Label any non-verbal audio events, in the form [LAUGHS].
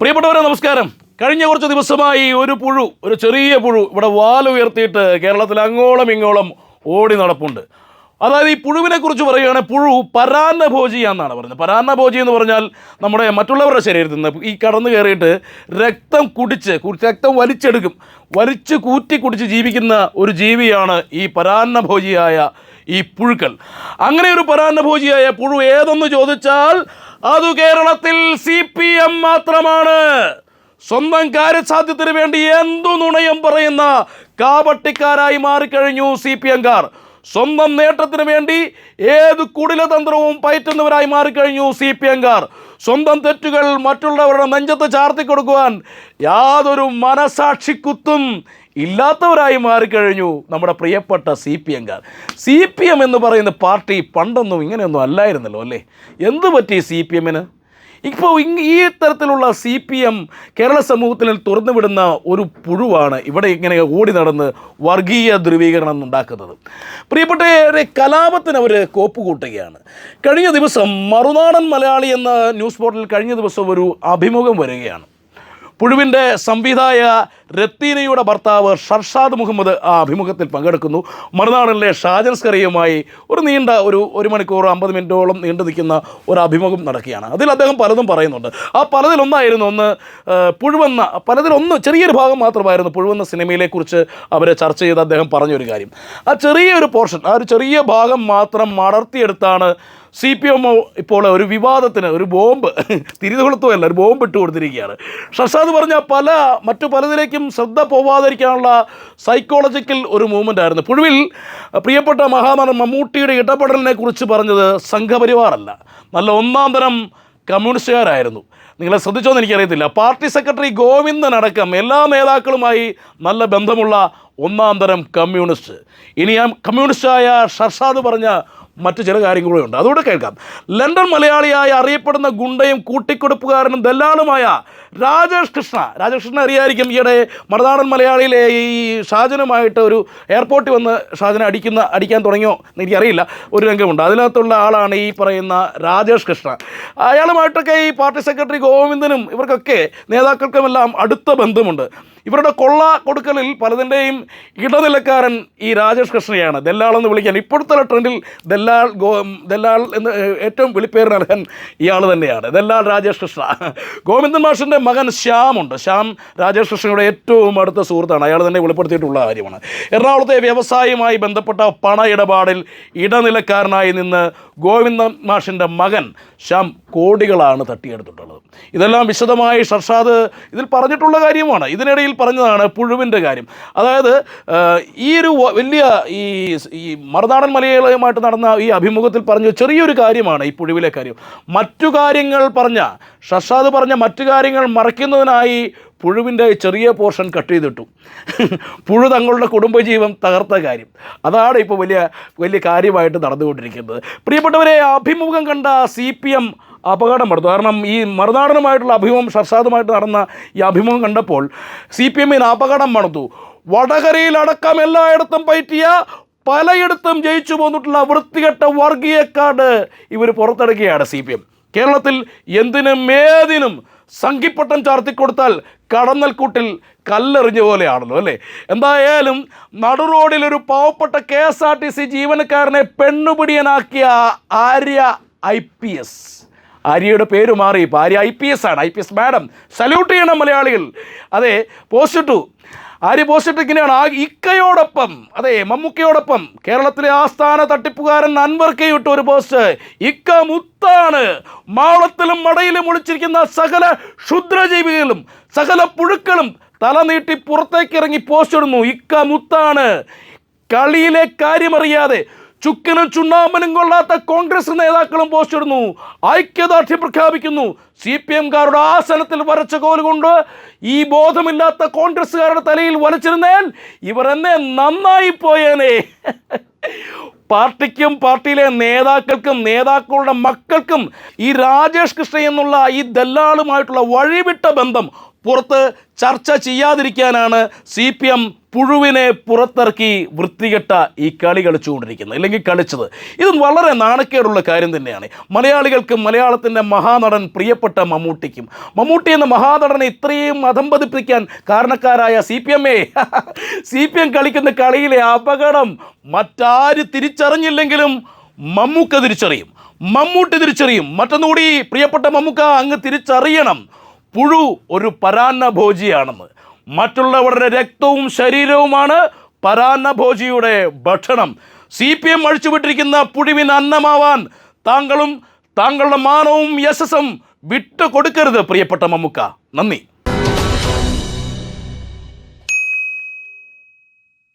പ്രിയപ്പെട്ടവരെ നമസ്കാരം. കഴിഞ്ഞ കുറച്ച് ദിവസമായി ഒരു പുഴു ഒരു ചെറിയ പുഴു ഇവിടെ വാലുയർത്തിയിട്ട് കേരളത്തിൽ അങ്ങോളം ഇങ്ങോളം ഓടി നടപ്പുണ്ട്. അതായത് ഈ പുഴുവിനെ കുറിച്ച് പറയുകയാണെങ്കിൽ പുഴു പരാന്നഭോജി എന്നാണ് പറയുന്നത്. പരാന്നഭോജി എന്ന് പറഞ്ഞാൽ നമ്മുടെ മറ്റുള്ളവരുടെ ശരീരത്തിൽ നിന്ന് ഈ കടന്നു കയറിയിട്ട് രക്തം കുടിച്ച് രക്തം വലിച്ചെടുക്കും വലിച്ച് കൂറ്റി കുടിച്ച് ജീവിക്കുന്ന ഒരു ജീവിയാണ് ഈ പരാന്നഭോജിയായ ഈ പുഴുക്കൾ. അങ്ങനെ ഒരു പരാന്നഭോജിയായ പുഴു ഏതെന്ന് ചോദിച്ചാൽ അത് കേരളത്തിൽ സി പി എം മാത്രമാണ്. സ്വന്തം കാര്യസാധ്യത്തിന് വേണ്ടി എന്തു നുണയും പറയുന്ന കാപട്ടിക്കാരായി മാറിക്കഴിഞ്ഞു സി പി എംകാർ സ്വന്തം നേട്ടത്തിന് വേണ്ടി ഏത് കുടിലതന്ത്രവും പയറ്റുന്നവരായി മാറിക്കഴിഞ്ഞു സി പി എംകാർ സ്വന്തം തെറ്റുകൾ മറ്റുള്ളവരുടെ നെഞ്ചത്ത് ചാർത്തി കൊടുക്കുവാൻ യാതൊരു മനസാക്ഷിക്കുത്തും ഇല്ലാത്തവരായി മാറിക്കഴിഞ്ഞു നമ്മുടെ പ്രിയപ്പെട്ട സി പി എംകാർ സി പി എം എന്ന് പറയുന്ന പാർട്ടി പണ്ടൊന്നും ഇങ്ങനെയൊന്നും അല്ലായിരുന്നല്ലോ അല്ലേ? എന്ത് പറ്റി സി പി എമ്മിന്? ഇപ്പോൾ ഈ തരത്തിലുള്ള സി പി എം കേരള സമൂഹത്തിൽ തുറന്നുവിടുന്ന ഒരു പുഴുവാണ് ഇവിടെ ഇങ്ങനെ ഓടി നടന്ന് വർഗീയ ധ്രുവീകരണം ഉണ്ടാക്കുന്നത്. പ്രിയപ്പെട്ട കലാപത്തിന് അവർ കോപ്പ് കൂട്ടുകയാണ്. കഴിഞ്ഞ ദിവസം മറുനാടൻ മലയാളി എന്ന ന്യൂസ് പോർട്ടലിൽ കഴിഞ്ഞ ദിവസം ഒരു അഭിമുഖം വരികയാണ്. പുഴുവിന്റെ സംവിധായ രത്തീനയുടെ ഭർത്താവ് ഷർഷാദ് മുഹമ്മദ് ആ അഭിമുഖത്തിൽ പങ്കെടുക്കുന്നു. മറുനാടിലെ ഷാജൻസ്കറിയുമായി ഒരു നീണ്ട ഒരു ഒരു മണിക്കൂർ അമ്പത് മിനിറ്റോളം നീണ്ടു നിൽക്കുന്ന ഒരു അഭിമുഖം നടക്കുകയാണ്. അതിൽ അദ്ദേഹം പലതും പറയുന്നുണ്ട്. ആ പലതിലൊന്നായിരുന്നു ഒന്ന് പുഴുവെന്ന പലതിലൊന്ന് ചെറിയൊരു ഭാഗം മാത്രമായിരുന്നു പുഴുവെന്ന സിനിമയിലെക്കുറിച്ച് അവരെ ചർച്ച ചെയ്ത് അദ്ദേഹം പറഞ്ഞൊരു കാര്യം. ആ ചെറിയൊരു പോർഷൻ ആ ഒരു ചെറിയ ഭാഗം മാത്രം മടർത്തിയെടുത്താണ് സി പി എം ഇപ്പോൾ ഒരു വിവാദത്തിന് ഒരു ബോംബ് തിരിതുകൊളുത്തുമല്ല ഒരു ബോംബ് ഇട്ട് കൊടുത്തിരിക്കുകയാണ്. ഷർഷാദ് പറഞ്ഞ പല മറ്റു പലതിലേക്കും ശ്രദ്ധ പോവാതിരിക്കാനുള്ള സൈക്കോളജിക്കൽ ഒരു മൂവ്മെന്റ് ആയിരുന്നു. പുഴുവിൽ പ്രിയപ്പെട്ട മഹാനടൻ മമ്മൂട്ടിയുടെ ഇടപെടലിനെ കുറിച്ച് പറഞ്ഞത് സംഘപരിവാറല്ല. നല്ല ഒന്നാം തരം കമ്മ്യൂണിസ്റ്റുകാരായിരുന്നു. നിങ്ങളെ ശ്രദ്ധിച്ചോന്ന് എനിക്കറിയത്തില്ല. പാർട്ടി സെക്രട്ടറി ഗോവിന്ദൻ അടക്കം എല്ലാ നേതാക്കളുമായി നല്ല ബന്ധമുള്ള ഒന്നാം തരം കമ്മ്യൂണിസ്റ്റ്. ഇനി ആ കമ്മ്യൂണിസ്റ്റായ ഷർഷാദ് പറഞ്ഞ മറ്റു ചില കാര്യങ്ങളും ഉണ്ട്. അതുകൂടെ കേൾക്കാം. ലണ്ടൻ മലയാളിയായി അറിയപ്പെടുന്ന ഗുണ്ടയും കൂട്ടിക്കൊടുപ്പുകാരനും ദല്ലാളുമായ രാജേഷ് കൃഷ്ണ. രാജേഷ് കൃഷ്ണ അറിയായിരിക്കും ഈയിടെ മറുനാടൻ മലയാളിയിലെ ഈ ഷാജനുമായിട്ട് ഒരു എയർപോർട്ടിൽ വന്ന് ഷാജനെ അടിക്കുന്ന അടിക്കാൻ തുടങ്ങിയോ എന്ന് എനിക്കറിയില്ല. ഒരു രംഗമുണ്ട്. അതിനകത്തുള്ള ആളാണ് ഈ പറയുന്ന രാജേഷ് കൃഷ്ണ. അയാളുമായിട്ടൊക്കെ ഈ പാർട്ടി സെക്രട്ടറി ഗോവിന്ദനും ഇവർക്കൊക്കെ നേതാക്കൾക്കുമെല്ലാം അടുത്ത ബന്ധമുണ്ട്. ഇവരുടെ കൊള്ള കൊടുക്കലിൽ പലതിന്റെയും ഇടനിലക്കാരൻ ഈ രാജേഷ് കൃഷ്ണയാണ്. ദല്ലാളെന്ന് വിളിക്കാൻ. ഇപ്പോഴത്തെ ട്രെൻഡിൽ ദല്ലാൾ ഗോ ദല്ലാൾ എന്ന് ഏറ്റവും വിളിപ്പേരിന് അർഹൻ ഇയാൾ തന്നെയാണ്. ദല്ലാൾ രാജേഷ് കൃഷ്ണ. ഗോവിന്ദൻ മാഷിന്റെ മകൻ ശ്യാമുണ്ട്. ശ്യാം രാജേഷ് കൃഷ്ണയുടെ ഏറ്റവും അടുത്ത സുഹൃത്താണ്. അയാൾ തന്നെ വെളിപ്പെടുത്തിയിട്ടുള്ള കാര്യമാണ്. എറണാകുളത്തെ വ്യവസായവുമായി ബന്ധപ്പെട്ട പണ ഇടപാടിൽ ഇടനിലക്കാരനായി നിന്ന് ഗോവിന്ദൻ മാഷിന്റെ മകൻ ശ്യാം കോടികളാണ് തട്ടിയെടുത്തിട്ടുള്ളത്. ഇതെല്ലാം വിശദമായി ഷർഷാദ് ഇതിൽ പറഞ്ഞിട്ടുള്ള കാര്യമാണ്. ഇതിനിടയിൽ പറഞ്ഞതാണ് പുഴുവിന്റെ കാര്യം. അതായത് ഈ ഒരു വലിയ ഈ ഈ മറുനാടൻ മലയാളിയുമായിട്ട് നടന്ന ഈ അഭിമുഖത്തിൽ പറഞ്ഞ ചെറിയൊരു കാര്യമാണ് ഈ പുഴുവിലെ കാര്യം. മറ്റു കാര്യങ്ങൾ പറഞ്ഞ ഷർഷാദ് പറഞ്ഞ മറ്റു കാര്യങ്ങൾ മറയ്ക്കുന്നതിനായി പുഴുവിന്റെ ചെറിയ പോർഷൻ കട്ട് ചെയ്തിട്ടു. പുഴു തങ്ങളുടെ കുടുംബജീവൻ തകർത്ത കാര്യം. അതാണ് ഇപ്പോൾ വലിയ വലിയ കാര്യമായിട്ട് നടന്നുകൊണ്ടിരിക്കുന്നത്. പ്രിയപ്പെട്ടവരെ അഭിമുഖം കണ്ട സി പി എം അപകടം പെടുത്തു കാരണം ഈ മറുനാടനുമായിട്ടുള്ള അഭിമുഖം ഷർഷാദുമായിട്ട് നടന്ന ഈ അഭിമുഖം കണ്ടപ്പോൾ സി പി എമ്മിന് അപകടം മണത്തു. വടകരയിലടക്കം എല്ലായിടത്തും പയറ്റിയ പലയിടത്തും ജയിച്ചു പോന്നിട്ടുള്ള വൃത്തികെട്ട വർഗീയക്കാട് ഇവർ പുറത്തെടുക്കുകയാണ് സി പി എം കേരളത്തിൽ എന്തിനും ഏതിനും സംഘിപ്പട്ടം ചാർത്തിക്കൊടുത്താൽ കടന്നൽക്കൂട്ടിൽ കല്ലെറിഞ്ഞ പോലെയാണല്ലോ അല്ലേ? എന്തായാലും നടുറോഡിൽ ഒരു പാവപ്പെട്ട K S R T C ജീവനക്കാരനെ പെണ്ണുപിടിയനാക്കിയ ആര്യ ഐ പി എസ്. ആര്യയുടെ പേര് മാറി ഇപ്പോൾ ആര്യ ഐ പി എസ് ആണ് I P S madam. Salute ചെയ്യണം മലയാളികൾ. അതെ പോസ്റ്റ് ഇട്ടു. ആര്യ പോസ്റ്റ് ഇട്ട് ഇങ്ങനെയാണ്. ആ ഇക്കയോടൊപ്പം അതെ മമ്മൂക്കയോടൊപ്പം കേരളത്തിലെ ആസ്ഥാന തട്ടിപ്പുകാരൻ അൻവർ കെ ഇട്ട ഒരു പോസ്റ്റ് ഇക്ക മുത്താണ്. മാളത്തിലും മടയിലും ഒളിച്ചിരിക്കുന്ന സകല ക്ഷുദ്രജീവികളും സകല പുഴുക്കളും തല നീട്ടി പുറത്തേക്ക് ഇറങ്ങി പോസ്റ്റ് ഇടുന്നു. ഇക്ക മുത്താണ്. കളിയിലെ കാര്യമറിയാതെ ചുക്കനും ചുണ്ണാമ്പനും കൊള്ളാത്ത കോൺഗ്രസ് നേതാക്കളും പോസ്റ്റ് ഇടുന്നു ഐക്യദാർഢ്യം പ്രഖ്യാപിക്കുന്നു. സി പി എംകാരുടെ ആസനത്തിൽ വരച്ച കോൽ കൊണ്ട് ഈ ബോധമില്ലാത്ത കോൺഗ്രസ്സുകാരുടെ തലയിൽ വലച്ചിരുന്നേൻ ഇവർ എന്നെ നന്നായി പോയേനെ. പാർട്ടിക്കും പാർട്ടിയിലെ നേതാക്കൾക്കും നേതാക്കളുടെ മക്കൾക്കും ഈ രാജേഷ് കൃഷ്ണ എന്നുള്ള ഈ ദല്ലാളുമായിട്ടുള്ള വഴിവിട്ട ബന്ധം പുറത്ത് ചർച്ച ചെയ്യാതിരിക്കാനാണ് സി പി എം പുഴുവിനെ പുറത്തിറക്കി വൃത്തികെട്ട ഈ കളി കളിച്ചുകൊണ്ടിരിക്കുന്നത് അല്ലെങ്കിൽ കളിച്ചത്. ഇത് വളരെ നാണക്കേടുള്ള കാര്യം തന്നെയാണ്. മലയാളികൾക്കും മലയാളത്തിന്റെ മഹാനടൻ പ്രിയപ്പെട്ട മമ്മൂട്ടിക്കും. മമ്മൂട്ടി എന്ന മഹാനടനെ ഇത്രയും അധംപതിപ്പിക്കാൻ കാരണക്കാരായ C P M A [LAUGHS] C P M കളിക്കുന്ന കളിയിലെ അപകടം മറ്റാര് തിരിച്ചറിഞ്ഞില്ലെങ്കിലും മമ്മൂക്ക തിരിച്ചറിയും. മമ്മൂട്ടി തിരിച്ചറിയും. മറ്റൊന്നുകൂടി പ്രിയപ്പെട്ട മമ്മൂക്ക അങ്ങ് തിരിച്ചറിയണം. പുഴു ഒരു പരാന്നഭോജിയാണെന്ന്. മറ്റുള്ളവരുടെ രക്തവും ശരീരവുമാണ് പരാന്നഭോജിയുടെ ഭക്ഷണം. സി പി എം അഴിച്ചുവിട്ടിരിക്കുന്ന പുഴുവിന് അന്നമാവാൻ താങ്കളും താങ്കളുടെ മാനവും യശസ്സും വിട്ടു കൊടുക്കരുത് പ്രിയപ്പെട്ട മമ്മുക്ക. നന്ദി.